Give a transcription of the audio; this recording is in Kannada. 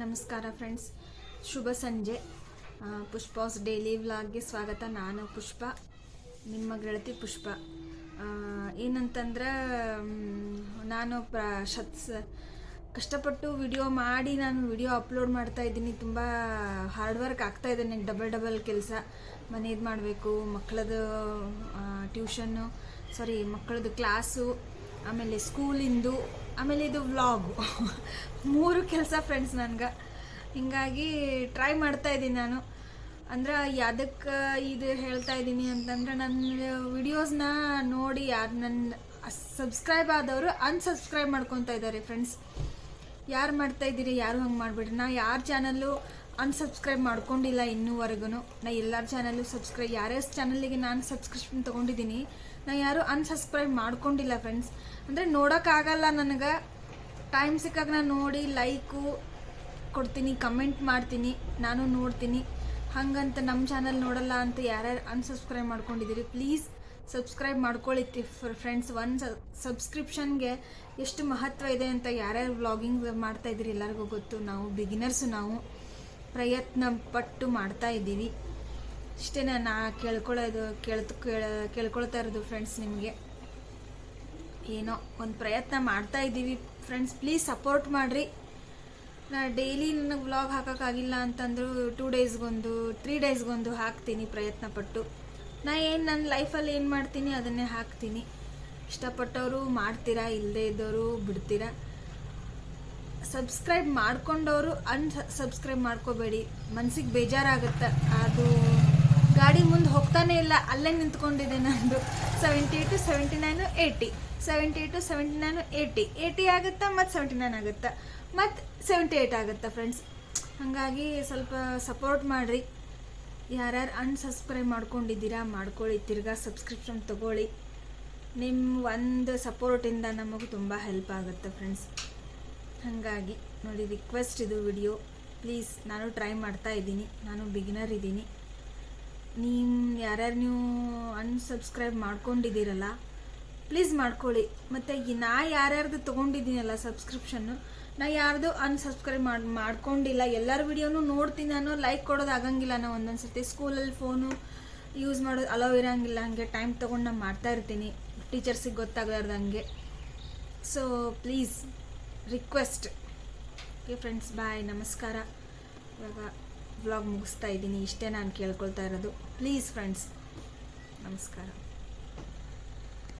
ನಮಸ್ಕಾರ ಫ್ರೆಂಡ್ಸ್ ಶುಭ ಸಂಜೆ. ಪುಷ್ಪಾಸ್ ಡೈಲಿ ವ್ಲಾಗ್ಗೆ ಸ್ವಾಗತ. ನಾನು ಪುಷ್ಪ, ನಿಮ್ಮ ಗೆಳತಿ ಪುಷ್ಪ. ಏನಂತಂದ್ರೆ ನಾನು ಪ್ರ ಶತ್ ಕಷ್ಟಪಟ್ಟು ವಿಡಿಯೋ ಮಾಡಿ ನಾನು ವಿಡಿಯೋ ಅಪ್ಲೋಡ್ ಮಾಡ್ತಾ ಇದ್ದೀನಿ. ತುಂಬ ಹಾರ್ಡ್ ವರ್ಕ್ ಆಗ್ತಾ ಇದೆ ನನಗೆ ಡಬಲ್ ಡಬಲ್ ಕೆಲಸ ಮನೇದು ಮಾಡಬೇಕು ಮಕ್ಕಳದು ಟ್ಯೂಷನ್ನು ಸಾರಿ ಮಕ್ಕಳದು ಕ್ಲಾಸು ಆಮೇಲೆ ಸ್ಕೂಲಿಂದು ಆಮೇಲೆ ಇದು ವ್ಲಾಗು ಮೂರು ಕೆಲಸ ಫ್ರೆಂಡ್ಸ್ ನನಗೆ. ಹಿಂಗಾಗಿ ಟ್ರೈ ಮಾಡ್ತಾ ಇದ್ದೀನಿ ನಾನು. ಅಂದ್ರೆ ಯಾವುದಕ್ಕೆ ಇದು ಹೇಳ್ತಾ ಇದ್ದೀನಿ ಅಂತಂದ್ರೆ ನನ್ನ ವಿಡಿಯೋಸ್ನ ನೋಡಿ ಯಾರು ನನ್ನ ಸಬ್ಸ್ಕ್ರೈಬ್ ಆದವರು ಅನ್ಸಬ್ಸ್ಕ್ರೈಬ್ ಮಾಡ್ಕೊತಾ ಇದ್ದಾರೆ ಫ್ರೆಂಡ್ಸ್ ಯಾರು ಮಾಡ್ತಾ ಇದ್ದೀರಿ, ಯಾರು ಹಂಗೆ ಮಾಡಿಬಿಡ್ರಿ? ನಾ ಯಾರ ಚಾನಲ್ಲು ಅನ್ಸಬ್ಸ್ಕ್ರೈಬ್ ಮಾಡ್ಕೊಂಡಿಲ್ಲ ಇನ್ನೂವರೆಗೂ ನಾ ಎಲ್ಲರ ಚಾನಲ್ಲು ಸಬ್ಸ್ಕ್ರೈಬ್ ಯಾರ್ಯಾರ ಚಾನಲ್ಲಿಗೆ ನಾನು ಸಬ್ಸ್ಕ್ರಿಪ್ಷನ್ ತೊಗೊಂಡಿದ್ದೀನಿ ನಾ ಯಾರು ಅನ್ಸಬ್ಸ್ಕ್ರೈಬ್ ಮಾಡ್ಕೊಂಡಿಲ್ಲ ಫ್ರೆಂಡ್ಸ್ ಅಂದರೆ ನೋಡೋಕ್ಕಾಗಲ್ಲ ನನಗೆ. ಟೈಮ್ ಸಿಕ್ಕಾಗ ನಾನು ನೋಡಿ ಲೈಕು ಕೊಡ್ತೀನಿ ಕಮೆಂಟ್ ಮಾಡ್ತೀನಿ, ನಾನು ನೋಡ್ತೀನಿ. ಹಂಗಂತ ನಮ್ಮ ಚಾನಲ್ ನೋಡಲ್ಲ ಅಂತ ಯಾರ್ಯಾರು ಅನ್ಸಬ್ಸ್ಕ್ರೈಬ್ ಮಾಡ್ಕೊಂಡಿದ್ದೀರಿ ಪ್ಲೀಸ್ ಸಬ್ಸ್ಕ್ರೈಬ್ ಮಾಡ್ಕೊಳ್ಳಿ ಫ್ರೆಂಡ್ಸ್ ಒನ್ ಸಬ್ಸ್ಕ್ರಿಪ್ಷನ್ಗೆ ಎಷ್ಟು ಮಹತ್ವ ಇದೆ ಅಂತ ಯಾರ್ಯಾರು ವ್ಲಾಗಿಂಗ್ ಮಾಡ್ತಾ ಇದ್ದೀರಿ ಎಲ್ಲರಿಗೂ ಗೊತ್ತು. ನಾವು ಬಿಗಿನರ್ಸು ನಾವು ಪ್ರಯತ್ನ ಪಟ್ಟು ಮಾಡ್ತಾ ಇದ್ದೀವಿ. ಇಷ್ಟೇ ನಾ ಕೇಳ್ಕೊಳ್ಳೋದು, ಕೇಳ್ತು, ಕೇಳ, ಕೇಳ್ಕೊಳ್ತಾ ಇರೋದು ಫ್ರೆಂಡ್ಸ್ ನಿಮಗೆ. ಏನೋ ಒಂದು ಪ್ರಯತ್ನ ಮಾಡ್ತಾ ಇದ್ದೀವಿ ಫ್ರೆಂಡ್ಸ್ ಪ್ಲೀಸ್ ಸಪೋರ್ಟ್ ಮಾಡಿರಿ. ನಾ ಡೈಲಿ ನನಗೆ ವ್ಲಾಗ್ ಹಾಕೋಕ್ಕಾಗಿಲ್ಲ ಅಂತಂದ್ರು ಟೂ ಡೇಸ್ಗೊಂದು ತ್ರೀ ಡೇಸ್ಗೊಂದು ಹಾಕ್ತೀನಿ ಪ್ರಯತ್ನ ಪಟ್ಟು ನಾ ಏನು ನನ್ನ ಲೈಫಲ್ಲಿ ಏನು ಮಾಡ್ತೀನಿ ಅದನ್ನೇ ಹಾಕ್ತೀನಿ. ಇಷ್ಟಪಟ್ಟವರು ಮಾಡ್ತೀರಾ ಇಲ್ಲದೇ ಇದ್ದವರು ಬಿಡ್ತೀರಾ? ಸಬ್ಸ್ಕ್ರೈಬ್ ಮಾಡ್ಕೊಂಡವರು ಅನ್ ಸಬ್ಸ್ಕ್ರೈಬ್ ಮಾಡ್ಕೋಬೇಡಿ. ಮನ್ಸಿಗೆ ಬೇಜಾರಾಗುತ್ತೆ. ಅದು ಗಾಡಿ ಮುಂದೆ ಹೋಗ್ತಾನೆ ಇಲ್ಲ, ಅಲ್ಲೇ ನಿಂತ್ಕೊಂಡಿದೆ ನಂದು. Seventy two seventy nine eighty seventy two seventy nine eighty eighty ಆಗುತ್ತಾ, ಮತ್ತು ಸೆವೆಂಟಿ ನೈನ್ ಆಗುತ್ತಾ? ಮತ್ತು ಸೆವೆಂಟಿ ಏಯ್ಟ್ ಆಗುತ್ತಾ ಫ್ರೆಂಡ್ಸ್ ಹಾಗಾಗಿ ಸ್ವಲ್ಪ ಸಪೋರ್ಟ್ ಮಾಡಿರಿ. ಯಾರ್ಯಾರು ಅನ್ಸಬ್ಸ್ಕ್ರೈಬ್ ಮಾಡ್ಕೊಂಡಿದ್ದೀರಾ, ಮಾಡ್ಕೊಳ್ಳಿ. ತಿರ್ಗಾ ಸಬ್ಸ್ಕ್ರಿಪ್ಷನ್ ತೊಗೊಳ್ಳಿ. ನಿಮ್ಮ ಒಂದು ಸಪೋರ್ಟಿಂದ ನಮಗೆ ತುಂಬ ಹೆಲ್ಪ್ ಆಗುತ್ತೆ ಫ್ರೆಂಡ್ಸ್ ಹಾಗಾಗಿ ನೋಡಿ ರಿಕ್ವೆಸ್ಟ್ ಇದು ವಿಡಿಯೋ ಪ್ಲೀಸ್ ನಾನು ಟ್ರೈ ಮಾಡ್ತಾ ಇದ್ದೀನಿ. ನಾನು ಬಿಗಿನರ್ ಇದ್ದೀನಿ. ನೀವು ಯಾರ್ಯಾರು ನೀವು ಅನ್ಸಬ್ಸ್ಕ್ರೈಬ್ ಮಾಡ್ಕೊಂಡಿದ್ದೀರಲ್ಲ ಪ್ಲೀಸ್ ಮಾಡ್ಕೊಳ್ಳಿ. ಮತ್ತು ನಾ ಯಾರ್ಯಾರ್ದು ತೊಗೊಂಡಿದ್ದೀನಲ್ಲ ಸಬ್ಸ್ಕ್ರಿಪ್ಷನ್ನು ನಾ ಯಾರ್ದು ಅನ್ಸಬ್ಸ್ಕ್ರೈಬ್ ಮಾಡಿ, ಮಾಡ್ಕೊಂಡಿಲ್ಲ, ಎಲ್ಲರ ವಿಡಿಯೋನು ನೋಡ್ತೀನಿ ನಾನು ಲೈಕ್ ಕೊಡೋದು ಆಗಂಗಿಲ್ಲ. ನಾ ಒಂದೊಂದು ಸರ್ತಿ ಸ್ಕೂಲಲ್ಲಿ ಫೋನು ಯೂಸ್ ಮಾಡೋದು ಅಲೋ ಇರೋಂಗಿಲ್ಲ. ಹಾಗೆ ಟೈಮ್ ತೊಗೊಂಡು ನಾನು ಮಾಡ್ತಾ ಇರ್ತೀನಿ. ಟೀಚರ್ಸಿಗೆ ಗೊತ್ತಾಗಲಾರ್ದಂಗೆ so please request okay friends bye ನಮಸ್ಕಾರ. ಇವಾಗ ವ್ಲಾಗ್ ಮುಗಿಸ್ತಾ ಇದ್ದೀನಿ. ಇಷ್ಟೇ ನಾನು ಕೇಳ್ಕೊಳ್ತಾ ಇರೋದು. ಪ್ಲೀಸ್ ಫ್ರೆಂಡ್ಸ್ ನಮಸ್ಕಾರ.